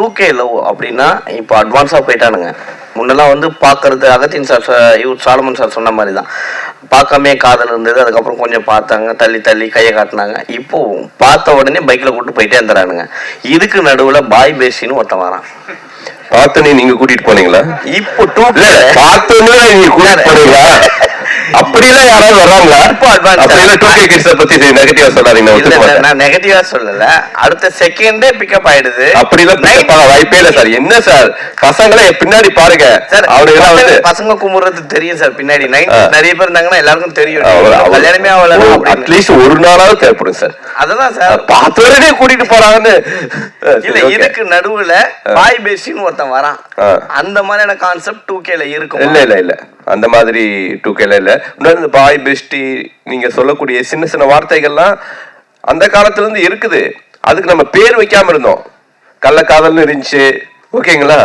Two K love அப்படின்னா இப்போ அட்வான்ஸாக போயிட்டானுங்க. முன்னெல்லாம் வந்து பார்க்கறது அகத்தின் சார் இவர் சாலமன் சார் சொன்ன மாதிரி தான் பார்க்காமே காதல் இருந்தது அதுக்கப்புறம் கொஞ்சம் பார்த்தாங்க தள்ளி தள்ளி கையை காட்டினாங்க. இப்போ பார்த்த உடனே பைக்கில் கூட்டு போயிட்டே இருந்துறானுங்க இதுக்கு நடுவில் பாய் பேசின்னு ஒருத்தன் வரான். பார்த்தோன்னே நீங்க கூட்டிட்டு போனீங்களா? இப்போ டூ பார்த்தோன்னே நீங்க கூட்டிட்டு போனீங்களா? யாராவது வர்றாங்களா? இப்போ advance. அப்படிலாம் டூ கே கிட்ஸை பத்தி நெகட்டிவா சொல்லாதீங்க நான் நெகட்டிவா சொல்லல. அடுத்த செகண்டே பிக்கப் ஆயிடுது. பிக்கப் ஆக வாய்ப்பே இல்ல சார். என்ன சார்? பசங்களை பின்னாடி பாருங்க. சார் அவனுக்கு எல்லாம் வந்து பசங்க- கும்பிடுறது தெரியும் சார் பின்னாடி. நைட். நிறைய பேர் இருந்தாங்கன்னா எல்லாருக்கும் தெரியும். அவ்வளவு- அவ்வளவு- கல்யாணமே அப்படின்னு. அட்லீஸ்ட் ஒரு நாளாவது தேவைப்படும் சார். அததான் சார். பார்த்த கூட்டிட்டு போறாங்கன்னு. இல்ல. இதுக்கு நடுவுல பாய் பேசின்னு ஒருத்தன் வரான். அந்த மாதிரியான கான்செப்ட் டூ கேல இருக்கும்? இல்ல இல்ல இல்ல. அந்த மாதிரி டூ கேல இல்ல. இன்னொரு இந்த பாய் பெஸ்டி நீங்க சொல்லக்கூடிய சின்ன சின்ன வார்த்தைகள்லாம் அந்த காலத்துல இருந்து இருக்குது. அதுக்கு நம்ம பேர் வைக்காம இருந்தோம். கள்ளக்காதல்னு இருந்துச்சு. ஓகேங்களா?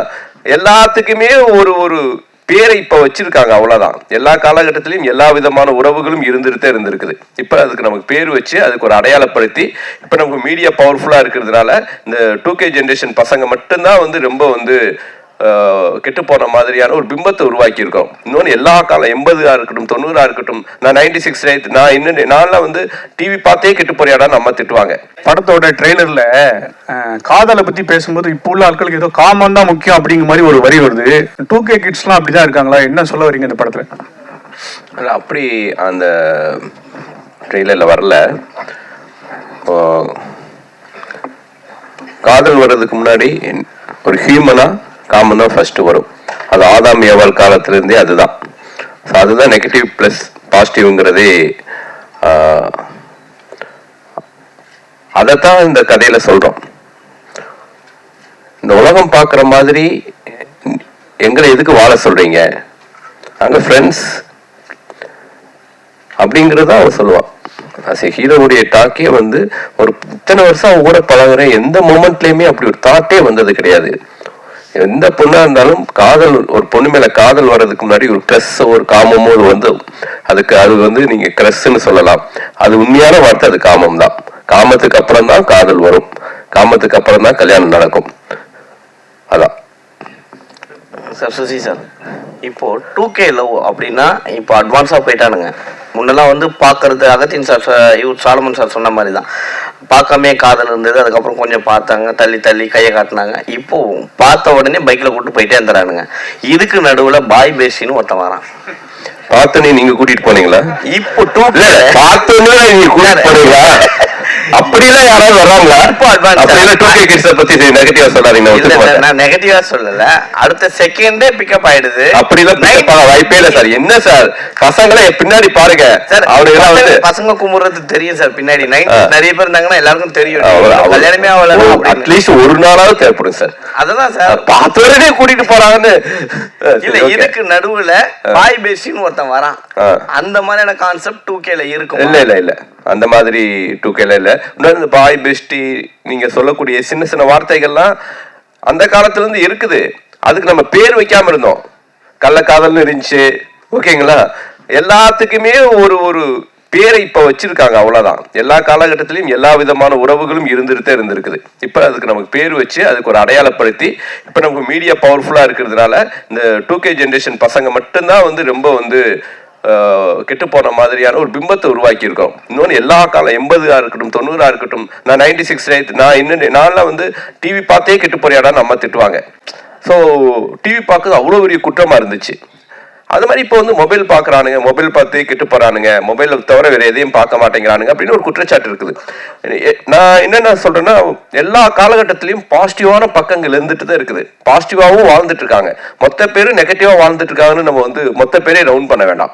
எல்லாத்துக்குமே ஒரு ஒரு பேரை இப்ப வச்சிருக்காங்க அவ்வளவுதான். எல்லா காலகட்டத்திலயும் எல்லா விதமான உறவுகளும் இருந்துட்டு இருந்திருக்குது. இப்ப அதுக்கு நமக்கு பேர் வச்சு அதுக்கு ஒரு அடையாளப்படுத்தி இப்ப நமக்கு மீடியா பவர்ஃபுல்லா இருக்கிறதுனால இந்த டூ கே ஜென்ரேஷன் பசங்க மட்டும்தான் வந்து ரொம்ப வந்து கெட்டு போன மாதிரியான ஒரு பிம்பத்தை உருவாக்கி இருக்கோம் இன்னொன்று எல்லா காலம் எண்பதா இருக்கட்டும் தொண்ணூறா இருக்கட்டும் நான் நைன்டி சிக்ஸ் நான் இன்னும் நான்லாம் வந்து டிவி பார்த்தே கெட்டு போறியாடா நம்ம திட்டுவாங்க. படத்தோட ட்ரெய்லர்ல காதலை பத்தி பேசும்போது இப்போ உள்ள ஆட்களுக்கு ஏதோ காமன் தான் முக்கியம் அப்படிங்கிற மாதிரி ஒரு வரி வருது. டூ கே கிட்ஸ்லாம் அப்படிதான் இருக்காங்களா? என்ன சொல்ல வரீங்க இந்த படத்துல? அப்படி அந்த ட்ரெய்லரில் வரல. இப்போ, காதல் வர்றதுக்கு முன்னாடி ஒரு ஹியூமனா காமன் தான் ஃபர்ஸ்ட் வரும். அது ஆதாம் ஏவாள் காலத்திலிருந்தே அதுதான். ஸோ அதுதான் நெகட்டிவ் ப்ளஸ் பாசிட்டிவ்ங்கிறதே அதைத்தான் இந்த கதையில சொல்றோம். இந்த உலகம் பார்க்குற மாதிரி எங்களை எதுக்கு வாழ சொல்றீங்க? நாங்க ஃப்ரெண்ட்ஸ் அப்படிங்கிறத அவன் சொல்லுவான் அஸ் ஹீரோவுடைய டாக்கே வந்து ஒரு இத்தனை வருஷம் கூட பழகுறேன் எந்த மூமெண்ட்லயுமே அப்படி ஒரு தாட்டே வந்தது கிடையாது. எந்த பொண்ணா இருந்தாலும் காதல் ஒரு பொண்ணு மேல காதல் வர்றதுக்கு முன்னாடி ஒரு கிரஸ் ஒரு காமமோ அது வந்து அதுக்கு அது வந்து நீங்க கிரஸ்ன்னு சொல்லலாம். அது உண்மையான வார்த்தை அது காமம் தான். காமத்துக்கு அப்புறம் தான் காதல் வரும். காமத்துக்கு அப்புறம் தான் கல்யாணம் நடக்கும். அதான். சார் சுசி சார் இப்போ டூ கே லவ் அப்படின்னா இப்போ அட்வான்ஸாக போயிட்டானுங்க. முன்னெல்லாம் வந்து பார்க்கறது அகத்தின் சார் யூ சாலமன் சார் சொன்ன மாதிரி தான் பார்க்காமே காதல் இருந்தது அதுக்கப்புறம் கொஞ்சம் பார்த்தாங்க தள்ளி தள்ளி கையை காட்டினாங்க. இப்போ பார்த்த உடனே பைக்கில் கூட்டு போயிட்டே இருந்துறானுங்க இதுக்கு நடுவில் பாய் பேசின்னு ஒருத்தன் வரான். பார்த்தோன்னே நீங்க கூட்டிட்டு போனீங்களா? இப்போ டூ பார்த்தோன்னே நீங்க கூட்டிட்டு போனீங்களா? அப்படிலாம் யாராவது வர்றாங்களா? இப்போ advance. அப்படிலாம் டூ கே கிட்ஸை பத்தி நெகட்டிவா சொல்லாதீங்க நான் நெகட்டிவா சொல்லல. அடுத்த செகண்டே பிக்கப் ஆயிடுது. அப்படிலாம் பிக்கப் ஆக வாய்ப்பே இல்ல சார். என்ன சார்? பசங்களை பின்னாடி பாருங்க. வந்து பசங்க- கும்பிடுறது தெரியும் சார் பின்னாடி. நைட். நிறைய பேர் இருந்தாங்கன்னா எல்லாருக்கும் தெரியும். அவ்வளவு- அவ்வளவு. கல்யாணமே அப்படின்னு. அட்லீஸ்ட் ஒரு நாளாவது தேவைப்படும் சார். அததான் சார். பார்த்த கூட்டிட்டு போறாங்கன்னு. இல்ல. இதுக்கு நடுவுல பாய் பேசின்னு ஒருத்தன் வரான். அந்த மாதிரியான கான்செப்ட் டூ கேல இருக்கும். இல்ல இல்ல இல்ல. அந்த மாதிரி டூ கேல இல்லை. இன்னொரு இந்த பாய் பெஸ்டி நீங்க சொல்லக்கூடிய சின்ன சின்ன வார்த்தைகள்லாம் அந்த காலத்துலேருந்து இருக்குது. அதுக்கு நம்ம பேர் வைக்காம இருந்தோம். கள்ளக்காதல்னு இருந்துச்சு. ஓகேங்களா? எல்லாத்துக்குமே ஒரு ஒரு பேரை இப்ப வச்சிருக்காங்க அவ்வளவுதான். எல்லா காலகட்டத்திலையும் எல்லா விதமான உறவுகளும் இருந்துட்டு இருந்திருக்குது. இப்ப அதுக்கு நமக்கு பேர் வச்சு அதுக்கு ஒரு அடையாளப்படுத்தி இப்ப நமக்கு மீடியா பவர்ஃபுல்லா இருக்கிறதுனால இந்த டூ கே ஜென்ரேஷன் பசங்க மட்டும்தான் வந்து ரொம்ப வந்து கெட்டு போன மாதிரியான ஒரு பிம்பத்தை உருவாக்கி இருக்கோம் இன்னொன்று எல்லா காலம் எண்பதுகா இருக்கட்டும் தொண்ணூறா இருக்கட்டும் நான் நைன்டி சிக்ஸ் நான் இன்னும் நான்லாம் வந்து டிவி பார்த்தே கெட்டு போறியாடான்னு நம்ம திட்டுவாங்க. ஸோ டிவி பார்க்கறது அவ்வளோ பெரிய குற்றமா இருந்துச்சு. அது மாதிரி இப்போ வந்து மொபைல் பார்க்குறானுங்க மொபைல் பார்த்து கிட்டு போகிறானுங்க மொபைலை தவிர வேறு எதையும் பார்க்க மாட்டேங்கிறானுங்க அப்படின்னு ஒரு குற்றச்சாட்டு இருக்குது. நான் என்னென்ன சொல்கிறேன்னா எல்லா காலகட்டத்திலையும் பாசிட்டிவான பக்கங்கள் இருந்துட்டு தான் இருக்குது. பாசிட்டிவாகவும் வாழ்ந்துட்டு இருக்காங்க மொத்த பேரும் நெகட்டிவாக வாழ்ந்துட்டு இருக்காங்கன்னு நம்ம வந்து மொத்த பேரே ரவுண்ட் பண்ண வேண்டாம்.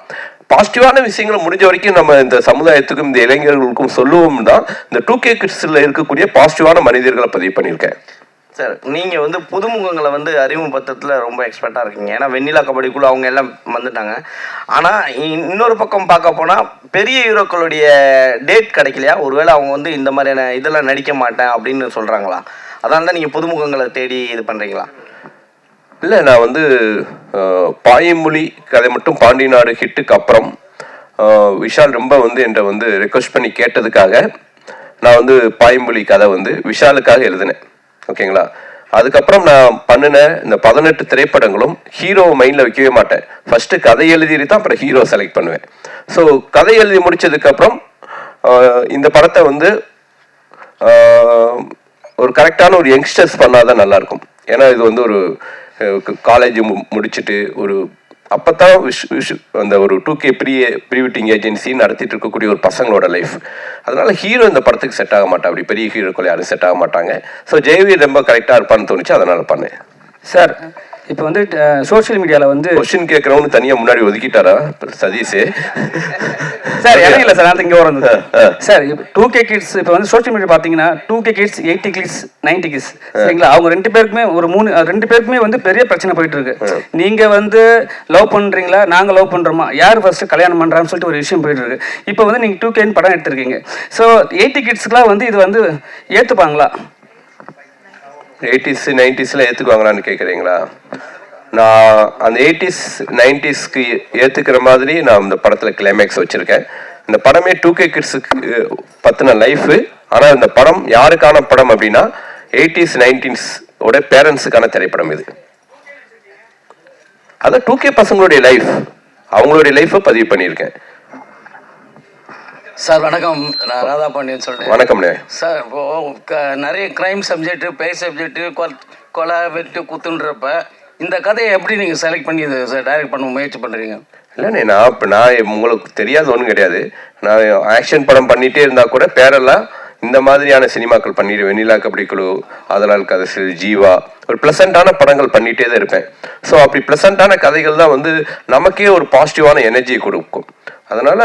பாசிட்டிவான விஷயங்களை முடிஞ்ச வரைக்கும் நம்ம இந்த சமுதாயத்துக்கும் இந்த இளைஞர்களுக்கும் சொல்லுவோம் தான் இந்த டூ கே கிட்ஸில் இருக்கக்கூடிய பாசிட்டிவான மனிதர்களை பதிவு பண்ணியிருக்கேன். சார் நீங்கள் வந்து புதுமுகங்களை வந்து அறிமுகப்படுத்தத்துல ரொம்ப எக்ஸ்பர்ட்டாக இருக்கீங்க. ஏன்னா வெண்ணிலா கபடிக்குள்ளே அவங்க எல்லாம் வந்துட்டாங்க. ஆனால் இ- இன்னொரு பக்கம் பார்க்க போனால் பெரிய ஹீரோக்களுடைய டேட் கிடைக்கலையா? ஒருவேளை அவங்க வந்து இந்த மாதிரியான இதெல்லாம் நடிக்க மாட்டேன் அப்படின்னு சொல்கிறாங்களா அதான் தான் நீங்கள் புதுமுகங்களை தேடி இது பண்ணுறீங்களா இல்லை நான் வந்து பாயமொழி கதை மட்டும் பாண்டி நாடு ஹிட்டுக்கு அப்புறம் விஷால் ரொம்ப வந்து என்னை வந்து ரெக்வஸ்ட் பண்ணி கேட்டதுக்காக நான் வந்து பாயமொழி கதை வந்து விஷாலுக்காக எழுதினேன். ஓகேங்களா? அதுக்கப்புறம் நான் பண்ணின இந்த பதினெட்டு திரைப்படங்களும் ஹீரோ மைண்டில் வைக்கவே மாட்டேன். ஃபர்ஸ்ட் கதை எழுதிட்டு தான் அப்புறம் ஹீரோ செலக்ட் பண்ணுவேன். ஸோ கதை எழுதி முடிச்சதுக்கப்புறம் இந்த படத்தை வந்து ஒரு கரெக்டான ஒரு யங்ஸ்டர்ஸ் பண்ணாதான் நல்லா இருக்கும். ஏன்னா இது வந்து ஒரு காலேஜ் முடிச்சுட்டு ஒரு அப்பதான் விஷ் விஷ் அந்த ஒரு two K pre pre wedding agency நடத்திட்டு இருக்கக்கூடிய ஒரு பசங்களோட லைஃப் அதனால ஹீரோ இந்த படத்துக்கு செட் ஆக மாட்டா அப்படி பெரிய ஹீரோக்கள் யாரும் செட் ஆக மாட்டாங்க. ஸோ ஜெயவி ரொம்ப கரெக்டாக இருப்பான்னு தோணுச்சு. அதனால பண்ணேன். சார் இப்போ வந்து சோஷியல் மீடியாவில் வந்து கொஸ்டின் கேட்குறவனு தனியாக முன்னாடி ஒதுக்கிட்டாரா சதீஷ்? சார் எனக்கு இல்லை சார் நான் இங்கே வரது சார். இப்போ டூ கே கிட்ஸ் இப்போ வந்து சோஷியல் மீடியா பார்த்தீங்கன்னா two K kids eighty kids ninety kids சரிங்களா? அவங்க ரெண்டு பேருக்குமே ஒரு மூணு ரெண்டு பேருக்குமே வந்து பெரிய பிரச்சனை போயிட்டு இருக்கு நீங்க வந்து லவ் பண்றீங்களா? நாங்க லவ் பண்றோமா? யார் ஃபர்ஸ்ட் கல்யாணம் பண்றான்னு சொல்லிட்டு ஒரு விஷயம் போயிட்டு இருக்கு இப்போ வந்து நீங்க டூ கேன்னு படம் எடுத்திருக்கீங்க. ஸோ எயிட்டி கிட்ஸ்க்குலாம் வந்து இது வந்து ஏத்துப்பாங்களா? எயிட்டிஸ் நைன்டிஸ்ல ஏற்றுக்குவாங்களான்னு கேட்குறீங்களா நான் அந்த எயிட்டிஸ் நைன்டிஸ்க்கு ஏற்றுக்கிற மாதிரி நான் இந்த படத்தில் கிளைமேக்ஸ் வச்சுருக்கேன். இந்த படமே டூ கே கிட்ஸுக்கு பற்றின லைஃபு ஆனால் இந்த படம் யாருக்கான படம் அப்படின்னா எயிட்டிஸ் நைன்டீன்ஸ் ஓட பேரண்ட்ஸுக்கான திரைப்படம் இது. அதான் டூ கே பசங்களுடைய லைஃப் அவங்களுடைய லைஃப்பை பதிவு பண்ணியிருக்கேன். சார் வணக்கம். நான் ராதா பாண்டியன் சொல்றேன். வணக்கம்ண்ணே சார் இப்போ நிறைய கிரைம் சப்ஜெக்ட் பேய் சப்ஜெக்ட் கொலை வெட்டு குத்துன்றப்ப இந்த கதையை எப்படி நீங்க செலக்ட் பண்ணி இதை டைரக்ட் பண்ண முயற்சி பண்றீங்க? இல்லைண்ணே நான் இப்போ நான் உங்களுக்கு தெரியாத ஒன்றும் கிடையாது. நான் ஆக்ஷன் படம் பண்ணிட்டே இருந்தா கூட பேரெல்லாம் இந்த மாதிரியான சினிமாக்கள் பண்ணிடுவேன். வெண்ணிலா கபடி குழு ஆதலால் கதை ஜீவா ஒரு ப்ளசண்ட்டான படங்கள் பண்ணிட்டே தான் இருப்பேன். ஸோ அப்படி ப்ளசண்ட்டான கதைகள் தான் வந்து நமக்கே ஒரு பாசிட்டிவான எனர்ஜியை கொடுக்கும். அதனால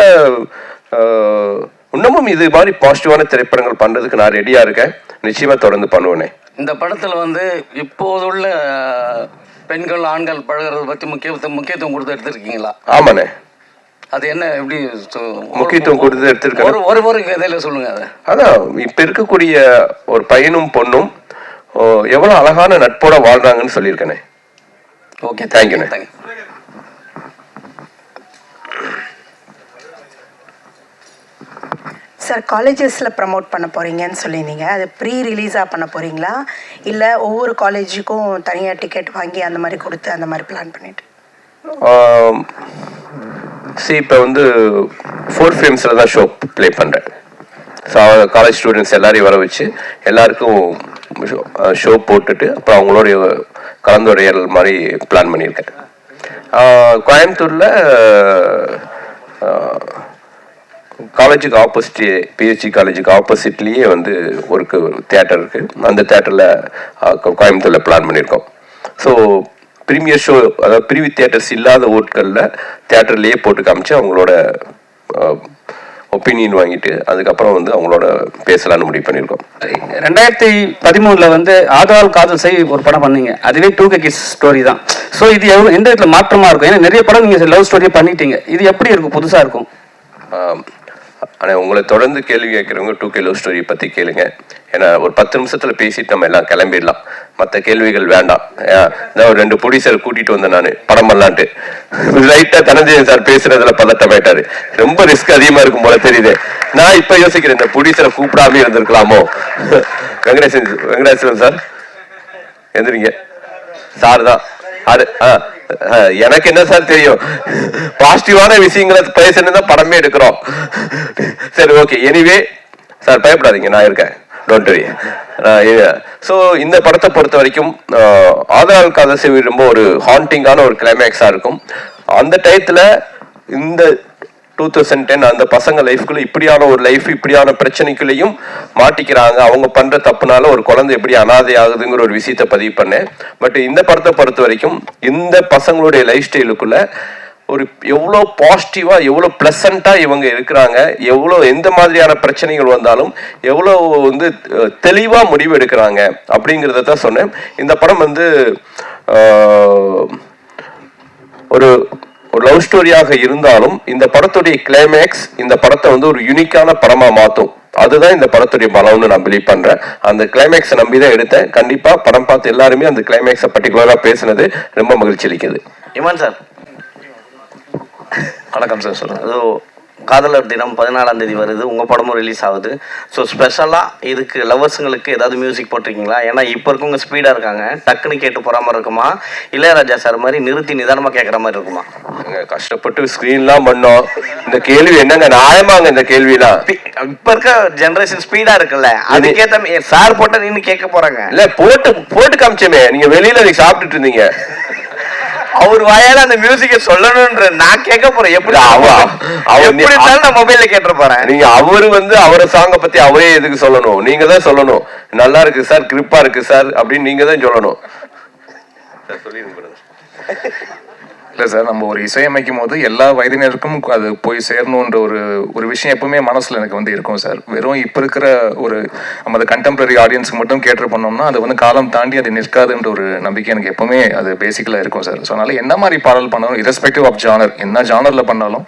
இன்னமும் இது மாதிரி பாசிட்டிவான திரைப்படங்கள் பண்ணுறதுக்கு நான் ரெடியாக இருக்கேன். நிச்சயமாக தொடர்ந்து பண்ணுவேனே. இந்த படத்துல வந்து இப்போதுள்ள பெண்கள் ஆண்கள் பழகுறத பத்தி முக்கியத்துவம் முக்கியத்துவம் கொடுத்து எடுத்திருக்கீங்களா? ஆமாண்ணே. அது என்ன எப்படி முக்கியத்துவம் கொடுத்து எடுத்திருக்கேன் ஒரு ஒரு ஒரு கதையில சொல்லுங்க அதை. அதான் இப்ப இருக்கக்கூடிய ஒரு பையனும் பொண்ணும் ஓ, எவ்வளவு அழகான நட்போட வாழ்றாங்கன்னு சொல்லியிருக்கேனே. Okay you, thank you sir காலேஜஸில் ப்ரமோட் பண்ண போகிறீங்கன்னு சொல்லியிருந்தீங்க. அது ப்ரீ ரிலீஸாக பண்ண போகிறீங்களா இல்லை ஒவ்வொரு காலேஜுக்கும் தனியாக டிக்கெட் வாங்கி அந்த மாதிரி கொடுத்து அந்த மாதிரி பிளான் பண்ணிட்டு? சரி இப்போ வந்து ஃபோர் ஃபிலிம்ஸில் தான் ஷோ ப்ளே பண்ணுறேன் ஸோ காலேஜ் ஸ்டூடெண்ட்ஸ் எல்லாரையும் வர வச்சு எல்லாருக்கும் ஷோ போட்டுட்டு அப்புறம் அவங்களோட கலந்துரையாடல் மாதிரி பிளான் பண்ணியிருக்கேன். கோயம்புத்தூரில் காலேஜுக்கு ஆப்போசிட் பிஹெச்சி காலேஜுக்கு ஆப்போசிட்லேயே வந்து ஒரு தேட்டர் இருக்குது அந்த தேட்டரில் கோயம்புத்தூரில் பிளான் பண்ணியிருக்கோம் ஸோ ப்ரீமியர் ஷோ அதாவது ப்ரீவி தியேட்டர்ஸ் இல்லாத ஊர்களில் தேட்டர்லேயே போட்டு காமிச்சு அவங்களோட ஒப்பீனியன் வாங்கிட்டு அதுக்கப்புறம் வந்து அவங்களோட பேசலாம்னு முடிவு பண்ணியிருக்கோம் ரெண்டாயிரத்தி பதிமூணுல வந்து ஆதவால் காதல் செய் ஒரு படம் பண்ணீங்க. அதுவே டூ கே கிட்ஸ் ஸ்டோரி தான். ஸோ இது எவ்வளோ எந்த விதத்தில் மாற்றமா இருக்கும்? ஏன்னா நிறைய படம் நீங்க லவ் ஸ்டோரியே பண்ணிட்டீங்க. இது எப்படி இருக்கும்? புதுசா இருக்கும்? ஆனால் ஆனா உங்களை தொடர்ந்து கேள்வி கேட்குறவங்க டூ கே லவ் ஸ்டோரி பற்றி கேளுங்க. ஏன்னா ஒரு பத்து நிமிஷத்துல பேசிட்டு நம்ம எல்லாம் கிளம்பிடலாம். மற்ற கேள்விகள் வேண்டாம். ஏன், இதான் ஒரு ரெண்டு ப்ரொடியூசர் கூட்டிட்டு வந்தேன் நான் படம் பண்ணலான்ட்டு லைட்டாக தனஞ்சயன் சார் பேசுறதுல பதட்டமாயிட்டாரு ரொம்ப ரிஸ்க் அதிகமா இருக்கும் போல தெரியுது. நான் இப்போ யோசிக்கிறேன் இந்த ப்ரொடியூசரை கூப்பிடாமே இருந்திருக்கலாமோ? வெங்கடேசன் வெங்கடேஸ்வரன் சார் எந்திரிங்க. சார் தான். அது ஆ, எனக்கு என்ன சார் தெரியும்? பாசிட்டிவான விஷயங்களை பேசணும் தான் படமே எடுக்கிறோம். சரி ஓகே எனிவே சார் பயப்படாதீங்க. நான் இருக்கேன். டோன்ட் வரி ஸோ இந்த படத்தை பொறுத்த வரைக்கும் ஆஹ், கதை ரொம்ப ஒரு ஹாண்டிங்கான ஒரு கிளைமேக்ஸாக இருக்கும். அந்த டயத்தில் இந்த டூ தௌசண்ட் டென் அந்த பசங்க லைஃப்குள்ள இப்படியான ஒரு லைஃப் இப்படியான பிரச்சனைக்குள்ளேயும் மாட்டிக்கிறாங்க. அவங்க பண்ற தப்புனால ஒரு குழந்தை எப்படி அனாதை ஆகுதுங்கிற ஒரு விஷயத்த பதிவு பண்ணேன். பட் இந்த படத்தை பொறுத்த வரைக்கும் இந்த பசங்களுடைய லைஃப் ஸ்டைலுக்குள்ள ஒரு எவ்வளோ பாசிட்டிவா எவ்வளோ ப்ளசண்ட்டாக இவங்க இருக்கிறாங்க எவ்வளோ எந்த மாதிரியான பிரச்சனைகள் வந்தாலும் எவ்வளோ வந்து தெளிவாக தெளிவா முடிவு எடுக்கிறாங்க அப்படிங்கிறத தான் சொன்னேன். இந்த படம் வந்து ஒரு ஒரு லவ் ஸ்டோரியாக இருந்தாலும் இந்த படத்துடைய கிளைமேக்ஸ் இந்த படத்தை வந்து ஒரு யூனிக்கான படமா மாத்தும். அதுதான் இந்த படத்துடைய பலம்னு நான் பிலீவ் பண்றேன். அந்த கிளைமேக்ஸை நம்பி தான் எடுத்தேன். கண்டிப்பா படம் பார்த்து எல்லாருமே அந்த கிளைமேக்ஸை பர்டிகுலரா பேசுனது ரொம்ப மகிழ்ச்சி அளிக்குது. இமான் சார். வணக்கம் சார் சொல்லுங்க. அது காதலர் தினம் பதினாலாம் தேதி வருது. உங்கள் படமும் ரிலீஸ் ஆகுது. ஸோ ஸ்பெஷலாக இதுக்கு லவர்ஸுங்களுக்கு ஏதாவது மியூசிக் போட்டிருக்கீங்களா? ஏன்னா இப்போ இருக்கவங்க ஸ்பீடாக இருக்காங்க. டக்குன்னு கேட்டு போகிற மாதிரி இருக்குமா? இளையராஜா சார் மாதிரி நிறுத்தி நிதானமாக கேட்குற மாதிரி இருக்குமா? கஷ்டப்பட்டு ஸ்க்ரீன்லாம் பண்ணோம். இந்த கேள்வி என்னங்க? நியாயமாங்க இந்த கேள்விலாம். இப்போ இருக்க ஜென்ரேஷன் ஸ்பீடாக இருக்குல்ல. அதுக்கேற்ற சார் போட்டால் நின்று கேட்க போகிறாங்க இல்ல போட்டு போட்டு காமிச்சமே. நீங்க வெளியில சாப்பிட்டுட்டு இருந்தீங்க. அவர் வாயால அந்த மியூசிக்கை சொல்லணும்ன்ற நான் கேட்க போறேன். எப்படி எப்படி இருந்தாலும் நான் மொபைல்ல கேட்டு போறேன். நீங்க அவரு வந்து அவர சாங்க பத்தி அவரே எதுக்கு சொல்லணும்? நீங்க தான் சொல்லணும். நல்லா இருக்கு சார் கிரிப்பா இருக்கு சார் அப்படின்னு நீங்க தான் சொல்லணும். சார், சொல்லிருங்க brother. இல்லை சார் நம்ம ஒரு இசையமைக்கும் போது எல்லா வயதினருக்கும் அது போய் சேரணுன்ற ஒரு ஒரு விஷயம் எப்பவுமே மனசில் எனக்கு வந்து இருக்கும் சார். வெறும் இப்போ இருக்கிற ஒரு நம்ம அது கண்டெம்பரரி ஆடியன்ஸுக்கு மட்டும் கேட்டு பண்ணோம்னா அது வந்து காலம் தாண்டி அது நிற்காதுன்ற ஒரு நம்பிக்கை எனக்கு எப்பவுமே அது பேசிக்கலாக இருக்கும் சார். ஸோ அதனால் என்ன மாதிரி பாடல் பண்ணணும் இரஸ்பெக்டிவ் ஆஃப் ஜானர் என்ன ஜானரில் பண்ணாலும்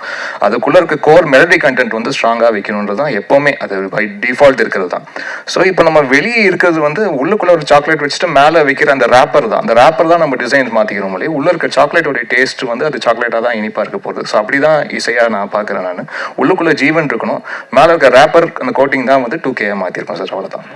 அதுக்குள்ளே இருக்க கோர் மெலடி கண்டென்ட் வந்து ஸ்ட்ராங்காக வைக்கணுன்றது தான் எப்போவுமே அது பை டிஃபால்ட் இருக்கிறது தான். ஸோ இப்போ நம்ம வெளியே இருக்கிறது வந்து உள்ளுக்குள்ள ஒரு சாக்லேட் வச்சுட்டு மேலே வைக்கிற அந்த ரேப்பர் தான். அந்த ரேப்பர் தான் நம்ம டிசைன் மாற்றிக்கிறோம் இல்லையா? உள்ளே இருக்க சாக்லேட்டோட டேஸ்ட் வந்து அது சாக்லேட்டாக தான் இனிப்பாக இருக்க போகுது. ஸோ அப்படி தான் இசையாக நான் பார்க்குறேன் நான். உள்ளுக்குள்ளே ஜீவன் இருக்கணும். மேலே இருக்க ரேப்பர் அந்த கோட்டிங் தான் வந்து டூ கே மாற்றிருக்கோம் சார் அவ்வளோதான்